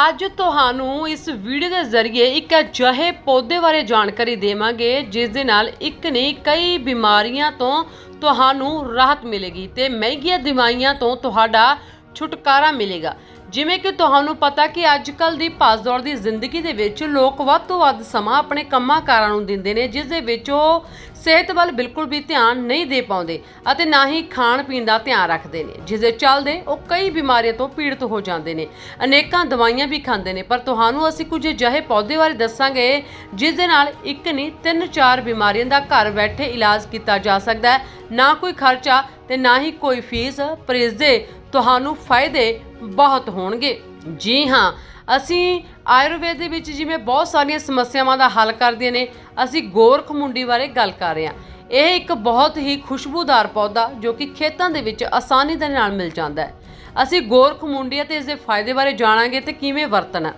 ਅੱਜ ਤੁਹਾਨੂੰ ਇਸ ਵੀਡੀਓ ਦੇ ਜ਼ਰੀਏ ਇੱਕ ਅਜਿਹੇ ਪੌਦੇ ਬਾਰੇ ਜਾਣਕਾਰੀ ਦੇਵਾਂਗੇ, ਜਿਸ ਦੇ ਨਾਲ ਇੱਕ ਨਹੀਂ ਕਈ ਬਿਮਾਰੀਆਂ ਤੋਂ ਤੁਹਾਨੂੰ ਰਾਹਤ ਮਿਲੇਗੀ ਤੇ ਮਹਿੰਗੀਆਂ ਦਵਾਈਆਂ ਤੋਂ ਤੁਹਾਡਾ ਛੁਟਕਾਰਾ ਮਿਲੇਗਾ। ਜਿਵੇਂ ਕਿ ਤੁਹਾਨੂੰ ਪਤਾ ਕਿ ਅੱਜ ਕੱਲ ਦੀ ਭੱਜ-ਦੌੜ ਦੀ ਜ਼ਿੰਦਗੀ ਦੇ ਵਿੱਚ ਲੋਕ ਵੱਧ ਤੋਂ ਵੱਧ ਸਮਾਂ ਆਪਣੇ ਕੰਮਾਂ ਕਾਰਾਂ ਨੂੰ ਦਿੰਦੇ ਨੇ, ਜਿਸ ਦੇ ਵਿੱਚ ਉਹ ਸਿਹਤ ਵੱਲ ਬਿਲਕੁਲ ਵੀ ਧਿਆਨ ਨਹੀਂ ਦੇ ਪਾਉਂਦੇ ਅਤੇ ਨਾ ਹੀ ਖਾਣ ਪੀਣ ਦਾ ਧਿਆਨ ਰੱਖਦੇ ਨੇ, ਜਿਸ ਦੇ ਚੱਲਦੇ ਉਹ ਕਈ ਬਿਮਾਰੀਆਂ ਤੋਂ ਪੀੜਤ ਹੋ ਜਾਂਦੇ ਨੇ। ਅਨੇਕਾਂ ਦਵਾਈਆਂ ਵੀ ਖਾਂਦੇ ਨੇ, ਪਰ ਤੁਹਾਨੂੰ ਅਸੀਂ ਕੁਝ ਅਜਿਹੇ ਪੌਦੇ ਬਾਰੇ ਦੱਸਾਂਗੇ ਜਿਸ ਦੇ ਨਾਲ ਇੱਕ ਨਹੀਂ ਤਿੰਨ ਚਾਰ ਬਿਮਾਰੀਆਂ ਦਾ ਘਰ ਬੈਠੇ ਇਲਾਜ ਕੀਤਾ ਜਾ ਸਕਦਾ ਹੈ। ਨਾ ਕੋਈ ਖਰਚਾ ਤੇ ਨਾ ਹੀ ਕੋਈ ਫੀਸ, ਪਰ ਇਸ ਦੇ ਤੁਹਾਨੂੰ ਫਾਇਦੇ ਬਹੁਤ ਹੋਣਗੇ। ਜੀ ਹਾਂ, ਅਸੀਂ ਆਯੁਰਵੇਦ ਦੇ ਵਿੱਚ ਜਿਵੇਂ ਬਹੁਤ ਸਾਰੀਆਂ ਸਮੱਸਿਆਵਾਂ ਦਾ ਹੱਲ ਕਰਦੀਆਂ ਨੇ, ਅਸੀਂ ਗੋਰਖ ਮੁੰਡੀ ਬਾਰੇ ਗੱਲ ਕਰ ਰਹੇ ਹਾਂ। ਇਹ ਇੱਕ ਬਹੁਤ ਹੀ ਖੁਸ਼ਬੂਦਾਰ ਪੌਦਾ ਜੋ ਕਿ ਖੇਤਾਂ ਦੇ ਵਿੱਚ ਆਸਾਨੀ ਦੇ ਨਾਲ ਮਿਲ ਜਾਂਦਾ ਹੈ। ਅਸੀਂ ਗੋਰਖ ਮੁੰਡੀ ਅਤੇ ਇਸ ਦੇ ਫਾਇਦੇ ਬਾਰੇ ਜਾਣਾਂਗੇ ਤੇ ਕਿਵੇਂ ਵਰਤਣਾ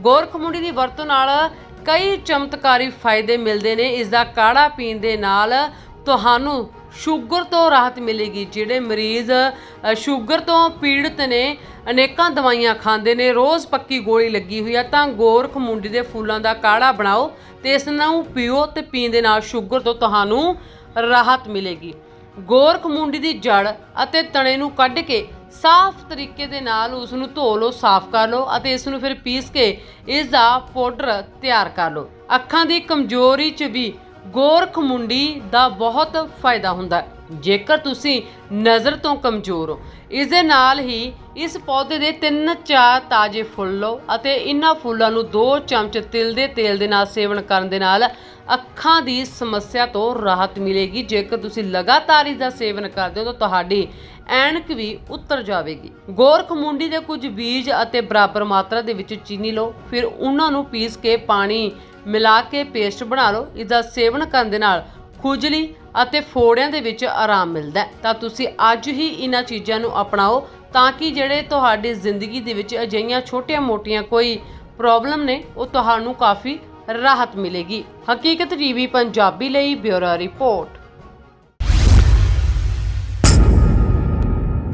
ਗੋਰਖ ਮੁੰਡੀ ਦੀ ਵਰਤੋਂ ਨਾਲ ਕਈ ਚਮਤਕਾਰੀ ਫਾਇਦੇ ਮਿਲਦੇ ਨੇ। ਇਸ ਦਾ ਕਾੜਾ ਪੀਣ ਦੇ ਨਾਲ ਤੁਹਾਨੂੰ ਸ਼ੂਗਰ ਤੋਂ ਰਾਹਤ ਮਿਲੇਗੀ, ਜਿਹੜੇ ਮਰੀਜ਼ ਸ਼ੂਗਰ ਤੋਂ ਪੀੜਤ ਨੇ, ਅਨੇਕਾਂ ਦਵਾਈਆਂ ਖਾਂਦੇ ਨੇ, ਰੋਜ਼ ਪੱਕੀ ਗੋਲੀ ਲੱਗੀ ਹੋਈ ਆ, ਤਾਂ ਗੋਰਖ ਮੁੰਡੀ ਦੇ ਫੁੱਲਾਂ ਦਾ ਕਾੜਾ ਬਣਾਓ ਤੇ ਇਸ ਨੂੰ ਪੀਓ ਤੇ ਪੀਣ ਦੇ ਨਾਲ ਸ਼ੂਗਰ ਤੋਂ ਤੁਹਾਨੂੰ ਰਾਹਤ ਮਿਲੇਗੀ। ਗੋਰਖ ਮੁੰਡੀ ਦੀ ਜੜ ਅਤੇ ਤਣੇ ਨੂੰ ਕੱਢ ਕੇ ਸਾਫ਼ ਤਰੀਕੇ ਦੇ ਨਾਲ ਉਸ ਨੂੰ ਧੋ ਲਓ, ਸਾਫ਼ ਕਰ ਲਓ ਅਤੇ ਇਸ ਨੂੰ ਫਿਰ ਪੀਸ ਕੇ ਇਸ ਦਾ ਪਾਊਡਰ ਤਿਆਰ ਕਰ ਲਓ। ਅੱਖਾਂ ਦੀ ਕਮਜ਼ੋਰੀ 'ਚ ਵੀ ਗੋਰਖ ਮੁੰਡੀ ਦਾ ਬਹੁਤ ਫਾਇਦਾ ਹੁੰਦਾ ਹੈ। ਜੇਕਰ ਤੁਸੀਂ ਨਜ਼ਰ ਤੋਂ ਕਮਜ਼ੋਰ ਹੋ ਇਸ ਦੇ ਨਾਲ ਹੀ ਇਸ ਪੌਦੇ ਦੇ ਤਿੰਨ ਚਾਰ ਤਾਜ਼ੇ ਫੁੱਲ ਲਓ ਅਤੇ ਇਹਨਾਂ ਫੁੱਲਾਂ ਨੂੰ 2 ਚਮਚ ਤਿਲ ਦੇ ਤੇਲ ਦੇ ਨਾਲ ਸੇਵਨ ਕਰਨ ਦੇ ਨਾਲ ਅੱਖਾਂ ਦੀ ਸਮੱਸਿਆ ਤੋਂ ਰਾਹਤ ਮਿਲੇਗੀ। ਜੇਕਰ ਤੁਸੀਂ ਲਗਾਤਾਰ ਇਸ ਦਾ ਸੇਵਨ ਕਰਦੇ ਹੋ ਤਾਂ ਤੁਹਾਡੀ ਐਨਕ ਵੀ ਉਤਰ ਜਾਵੇਗੀ। ਗੋਰਖ ਮੁੰਡੀ ਦੇ ਕੁਝ ਬੀਜ ਅਤੇ ਬਰਾਬਰ ਮਾਤਰਾ ਦੇ ਵਿੱਚ ਚੀਨੀ ਲਓ, ਫਿਰ ਉਹਨਾਂ ਨੂੰ ਪੀਸ ਕੇ ਪਾਣੀ ਮਿਲਾ ਕੇ ਪੇਸਟ ਬਣਾ ਲਓ। ਇਸ ਦਾ ਸੇਵਨ ਕਰਨ ਦੇ ਨਾਲ ਖੁਜਲੀ ਅਤੇ ਫੋੜਿਆਂ ਦੇ ਵਿੱਚ ਆਰਾਮ ਮਿਲਦਾ ਹੈ। ਤਾਂ ਤੁਸੀਂ ਅੱਜ ਹੀ ਇਹਨਾਂ ਚੀਜ਼ਾਂ ਨੂੰ ਅਪਣਾਓ ਤਾਂ ਕਿ ਜਿਹੜੇ ਤੁਹਾਡੀ ਜ਼ਿੰਦਗੀ ਦੇ ਵਿੱਚ ਅਜਿਹੀਆਂ ਛੋਟੀਆਂ-ਮੋਟੀਆਂ ਕੋਈ ਪ੍ਰੋਬਲਮ ਨੇ, ਉਹ ਤੁਹਾਨੂੰ ਕਾਫੀ ਰਾਹਤ ਮਿਲੇਗੀ। ਹਕੀਕਤ ਟੀਵੀ ਪੰਜਾਬੀ ਲਈ ਬਿਊਰੋ ਰਿਪੋਰਟ।